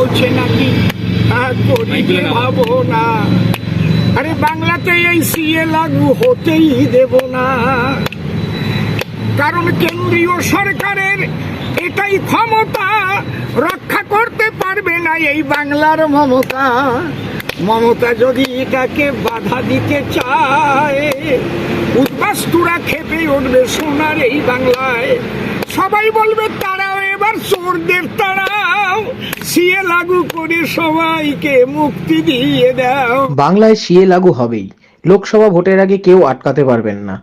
বলছে নাকি করিবে ভাবো না। আরে বাংলাতে এই সিএ লাগু হতেই দেব না। কারণ কেন্দ্রীয় সরকারের এটাই ক্ষমতা রক্ষা করতে পারবে না এই বাংলার মমতা। মমতা যদি এটাকে বাধা দিতে চায় উদ্বাস্তুরা খেপে উঠবে সোনার এই বাংলায়। সবাই বলবে তারাও এবার চোরদের তারাও সিএ লাগু করে সবাইকে মুক্তি দিয়ে দাও। বাংলায় সিএ লাগু হবেই। লোকসভা ভোটের আগে কেউ আটকাতে পারবেন না।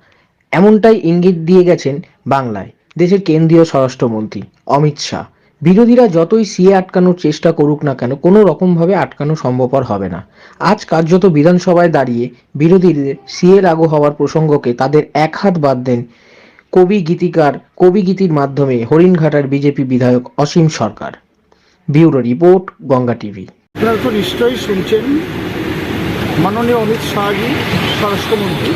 এমনটাই ইঙ্গিত দিয়ে গেছেন বাংলায়, দেশের কেন্দ্রীয় স্বরাষ্ট্রমন্ত্রী অমিত শাহ। বিরোধীরা যতই সিএ আটকানোর চেষ্টা করুক না কেন, কোনো রকমভাবে আটকানো সম্ভবপর হবে না। আজ কার্যত বিধানসভায় দাঁড়িয়ে বিরোধীদের সিএ লাগু হওয়ার প্রসঙ্গকে তাদের এক হাত বাদ দেন কবি গীতিকার, কবি গীতির মাধ্যমে হরিণঘাটার বিজেপি বিধায়ক Asim Sarkar. Bureau report, Ganga TV. আপনারা তো নিশ্চয়ই শুনছেন মাননীয় অমিত শাহজি, স্বরাষ্ট্রমন্ত্রী।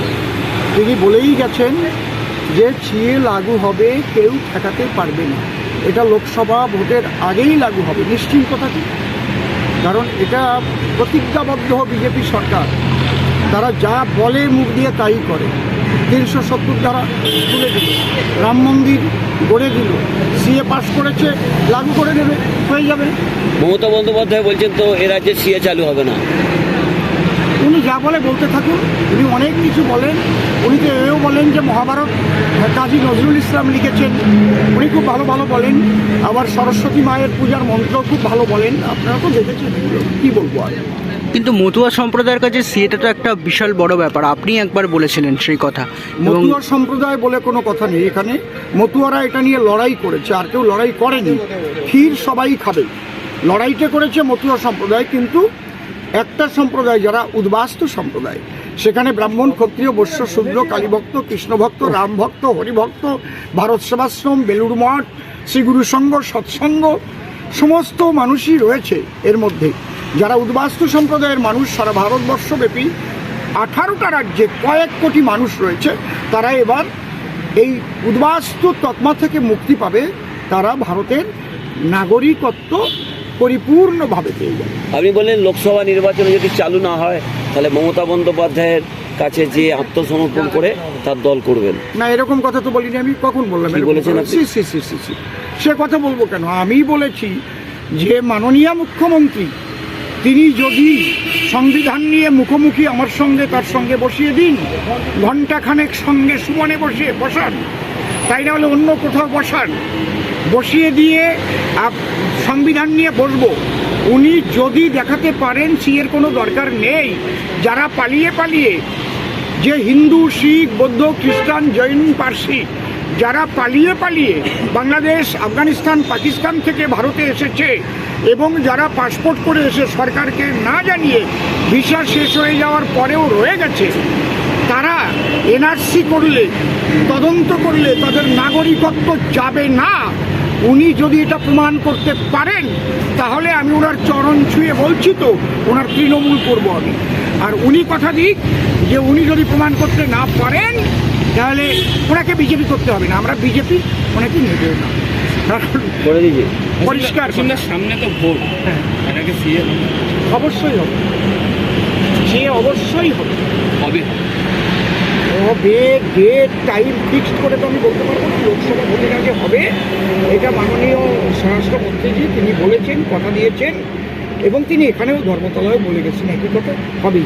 তিনি বলেই গেছেন যে ছিয়ে লাগু হবে, কেউ ঠেকাতে পারবে না। এটা লোকসভা ভোটের আগেই লাগু হবে, নিশ্চিন্ত থাকি। কারণ এটা প্রতিজ্ঞাবদ্ধ বিজেপি সরকার। তারা যা বলে মুখ দিয়ে তাই করে। তিনশো সত্তর দ্বারা তুলে দিল। রাম মন্দির গড়ে দিল। সিএ পাস করেছে, লাগু করে দেবে হয়ে যাবে। মমতা বন্দ্যোপাধ্যায় বলছেন তো, এ রাজ্যে সিএ চালু হবে না। উনি যা বলে বলতে থাকুন উনি অনেক কিছু বলেন। উনি তো এও বলেন যে মহাভারত কাজী নজরুল ইসলাম লিখেছেন। উনি খুব ভালো ভালো বলেন। আবার সরস্বতী মায়ের পূজার মন্ত্র খুব ভালো বলেন। আপনারা তো দেখেছেন। কি বলব আর? কিন্তু মতুয়া সম্প্রদায়ের কাছে সিএটা তো একটা বিশাল বড় ব্যাপার। আপনি একবার বলেছিলেন সেই কথা। মতুয়া সম্প্রদায় বলে কোনো কথা নেই এখানে। মতুয়ারা এটা নিয়ে লড়াই করেছে আর কেউ লড়াই করেনি। ক্ষীর সবাই খাবে। লড়াইটা করেছে মতুয়া সম্প্রদায় কিন্তু একটা সম্প্রদায় যারা উদ্বাস্তু সম্প্রদায়। সেখানে ব্রাহ্মণ, ক্ষত্রিয়, বৈশ্য, শূদ্র, কালীভক্ত, কৃষ্ণভক্ত, রামভক্ত, হরিভক্ত, ভারত সেবাশ্রম, বেলুড় মঠ, শ্রীগুরু সংঘ, সৎসঙ্গ, সমস্ত মানুষই রয়েছে এর মধ্যে। যারা উদ্বাস্তু সম্প্রদায়ের মানুষ, সারা ভারতবর্ষব্যাপী আঠারোটা রাজ্যে কয়েক কোটি মানুষ রয়েছে, তারা এবার এই উদ্বাস্তু তকমা থেকে মুক্তি পাবে। তারা ভারতের নাগরিকত্ব পরিপূর্ণভাবে পেয়ে যাবে। আপনি বললেন লোকসভা নির্বাচনে যদি চালু না হয় তাহলে মমতা বন্দ্যোপাধ্যায়ের কাছে যে আত্মসমর্পণ করে তার দল করবেন। না এরকম কথা তো বলিনি আমি কখন বললাম বলেছেন। সে কথা বলব কেন? আমি বলেছি যে মাননীয় মুখ্যমন্ত্রী তিনি যদি সংবিধান নিয়ে মুখোমুখি আমার সঙ্গে তার সঙ্গে বসিয়ে দিন ঘন্টাখানেক সঙ্গে সুমনে বসিয়ে বসান তাই না হলে অন্য কোথাও বসান বসিয়ে দিয়ে সংবিধান নিয়ে বসবো। উনি যদি দেখাতে পারেন সিয়ের কোনো দরকার নেই। যারা পালিয়ে পালিয়ে যে হিন্দু, শিখ, বৌদ্ধ, খ্রিস্টান, জৈন, পার্সি, যারা পালিয়ে পালিয়ে বাংলাদেশ, আফগানিস্তান, পাকিস্তান থেকে ভারতে এসেছে এবং যারা পাসপোর্ট করে এসে সরকারকে না জানিয়ে ভিসা শেষ হয়ে যাওয়ার পরেও রয়ে গেছে, তারা এনআরসি করলে, তদন্ত করলে তাদের নাগরিকত্ব যাবে না। উনি যদি এটা প্রমাণ করতে পারেন তাহলে আমি ওনার চরণ ছুঁয়ে বলছি তো ওনার তৃণমূল করব আমি। আর উনি কথা দিক যে উনি যদি প্রমাণ করতে না পারেন তাহলে ওনাকে বিজেপি করতে হবে না। আমরা বিজেপি ওনাকে নেবেও না। পরিষ্কার। সামনে তো ভোট। সিএ অবশ্যই হবে। সে অবশ্যই হবে। হবে। হবে ডেট টাইম ফিক্সড করে তো আমি বলতে পারব না লোকসভা ভোটের আগে হবে। এটা মাননীয় স্বরাষ্ট্রমন্ত্রীজি তিনি বলেছেন কথা দিয়েছেন এবং তিনি এখানেও ধর্মতলায় বলে গেছেন একই কথা হবেই।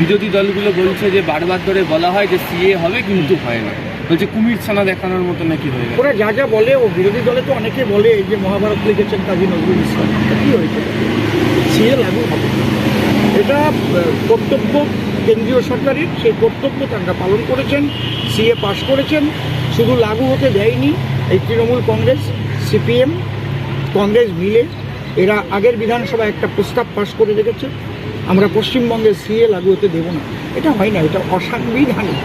বিরোধী দলগুলো বলছে যে বারবার ধরে বলা হয় যে সিএ হবে কিন্তু হয় না। বলছে কুমির ছানা দেখানোর মতো নাকি হয়ে গেছে। ওরা যা যা বলে ও বিরোধী দলে তো অনেকে বলে যে মহাভারত লিখেছেন কাজী নজরুল ইসলাম কি হয়েছে সিএ লাগু হবে এটা আহ, কর্তব্য কেন্দ্রীয় সরকারের, সেই কর্তব্য তারা পালন করেছেন, সিএ পাশ করেছেন। শুধু লাগু হতে দেয়নি এই তৃণমূল কংগ্রেস, সিপিএম, কংগ্রেস মিলে। এরা আগের বিধানসভায় একটা প্রস্তাব পাশ করে রেখেছে, আমরা পশ্চিমবঙ্গে সিএ লাগু হতে দেব না। এটা হয় না, এটা অসাংবিধানিক।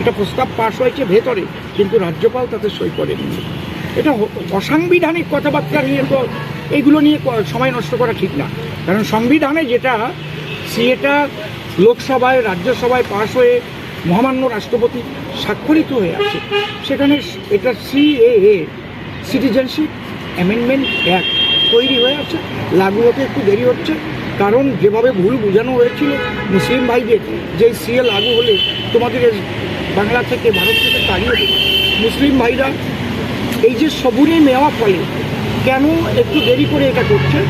এটা প্রস্তাব পাশ হয়েছে ভেতরে, কিন্তু রাজ্যপাল তাতে সই করেনি এটা অসাংবিধানিক কথাবার্তা নিয়ে তো এইগুলো নিয়ে সময় নষ্ট করা ঠিক না। কারণ সংবিধানে যেটা সিএটা লোকসভায়, রাজ্যসভায় পাশ হয়ে মহামান্য রাষ্ট্রপতি স্বাক্ষরিত হয়ে আছে। সেখানে এটা সিএএ, সিটিজেনশিপ অ্যামেন্ডমেন্ট অ্যাক্ট তৈরি হয়ে আছে। লাগু হতে একটু দেরি হচ্ছে, কারণ যেভাবে ভুল বোঝানো হয়েছিল মুসলিম ভাইদের, যে সিএ লাগু হলে তোমাদের বাংলা থেকে, ভারত থেকে তাড়িয়ে দেবে। মুসলিম ভাইরা এই যে সবুরে নেওয়া ফলে, কেন একটু দেরি করে এটা করছে?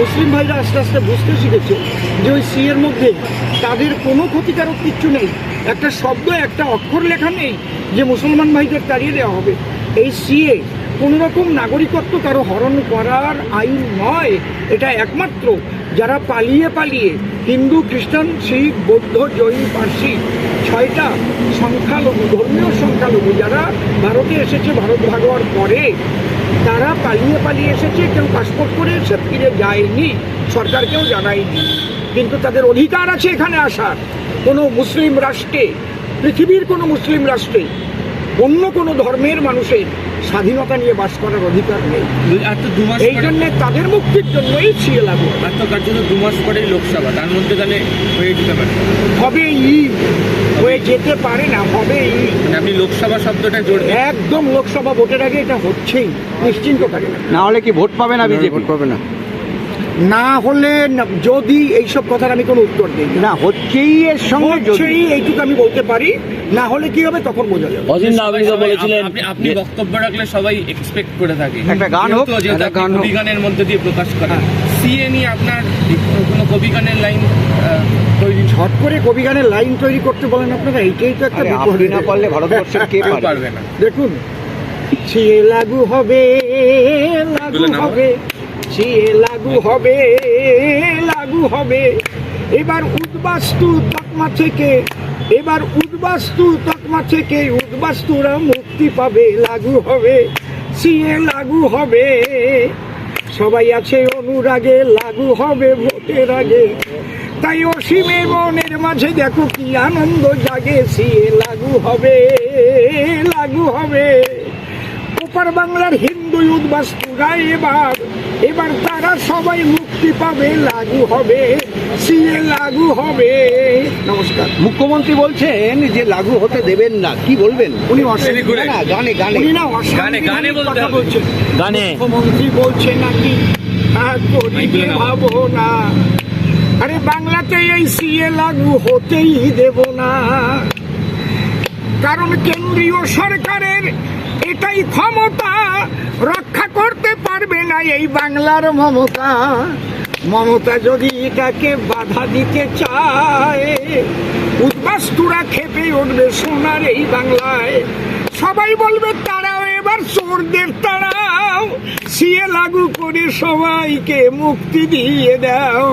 মুসলিম ভাইরা আস্তে আস্তে বুঝতে শিখেছে যে ওই সি এর মধ্যে তাদের কোনো ক্ষতিকারক কিচ্ছু নেই। একটা শব্দ, একটা অক্ষর লেখা নেই যে মুসলমান ভাইদের তাড়িয়ে দেওয়া হবে। এই সিএ কোনো রকম নাগরিকত্ব কারও হরণ করার আইন নয়। এটা একমাত্র যারা পালিয়ে পালিয়ে হিন্দু, খ্রিস্টান, শিখ, বৌদ্ধ, জৈন, পার্সি ছয়টা সংখ্যালঘু, ধর্মীয় সংখ্যালঘু যারা ভারতে এসেছে, ভারত ভাগ হওয়ার পরে তারা পালিয়ে পালিয়ে এসেছে, কেউ পাসপোর্ট করে এসে ফিরে যায়নি, সরকারকেও জানায়নি। কিন্তু তাদের অধিকার আছে এখানে আসার। কোনো মুসলিম রাষ্ট্রে, পৃথিবীর কোনো মুসলিম রাষ্ট্রে, অন্য কোনো ধর্মের মানুষের স্বাধীনতা নিয়ে বাস করার অধিকার নেই। আর তো দু মাস এই জন্য তাদের মুক্তির জন্যই ছিঁড়ে লাগু। আর তো কার্যত দু মাস পরেই লোকসভা তার মধ্যে তাহলে হয়ে যেতে পারে। হবে ই হয়ে যেতে পারে না হবে ই। মানে আপনি লোকসভা শব্দটা জোর একদম লোকসভা ভোটের আগে এটা হচ্ছেই নিশ্চিন্ত পারে না। হলে কি ভোট পাবে না বিজেপি? ভোট পাবে না। না হলে যদি এইসব কথার আমি কোনো উত্তর দিই না। হচ্ছেই এর সঙ্গে যদি হচ্ছেই এইটুকু আমি বলতে পারি না হলে কি হবে তখন বোঝা যাবে। অজিন আপনি বলেছিলেন আপনি বক্তব্য রাখলে সবাই এক্সপেক্ট করে থাকে। একটা গান হোক, একটা গান হোক। গানের মধ্যে দিয়ে প্রকাশ করেন। সিএ নিয়ে আপনার কোনো কবি গানের লাইন তৈরি হট করে কবি গানের লাইন তৈরি করতে বলেন আপনারা এইটাই তো একটা বিপদ আপনি না পারলে ভারতবর্ষের কে পারবে না। দেখুন ছিয়ে লাগু হবে লাগু হবে। ছিয়ে লাগু হবে লাগু হবে। এবার উদ্বাস্তু তকমা থেকে, এবার উদ্বাস্তু তকমা থেকে উদ্বাস্তুরা মুক্তি পাবে, লাগু হবে সিএ লাগু হবে। সবাই আছে অনুরাগে, লাগু হবে ভোটের আগে। তাই অসীমের মনের মাঝে দেখো কি আনন্দ জাগে সিএ লাগু হবে লাগু হবে। ওপার বাংলার হিন্দু উদ্বাস্তুরা এবার এবার তারা সবাই মুক্তি পাবে লাগু হবে সিএ লাগু হবে। নমস্কার। মুখ্যমন্ত্রী বলছেন যে লাগু হতে দেবেন না। কি বলবেন? উনি। না গানে গানে উনি না গানে- গানে বলতে কথা বলছেন। গানে। মুখ্যমন্ত্রী বলছে নাকি ভাবো না। আরে বাংলাতে এই সিএ লাগু হতেই দেব না। কারণ কেন্দ্রীয় সরকারের এটাই ক্ষমতা রক্ষা করতে পারবে না এই বাংলার মমতা। মমতা যদি এটাকে বাধা দিতে চায়, উদ্বাস্তুরা খেপে উঠবে সোনার এই বাংলায়। সবাই বলবে, তারাও এবার চোরদের তারাও। সিএ লাগু করে সবাইকে মুক্তি দিয়ে দাও।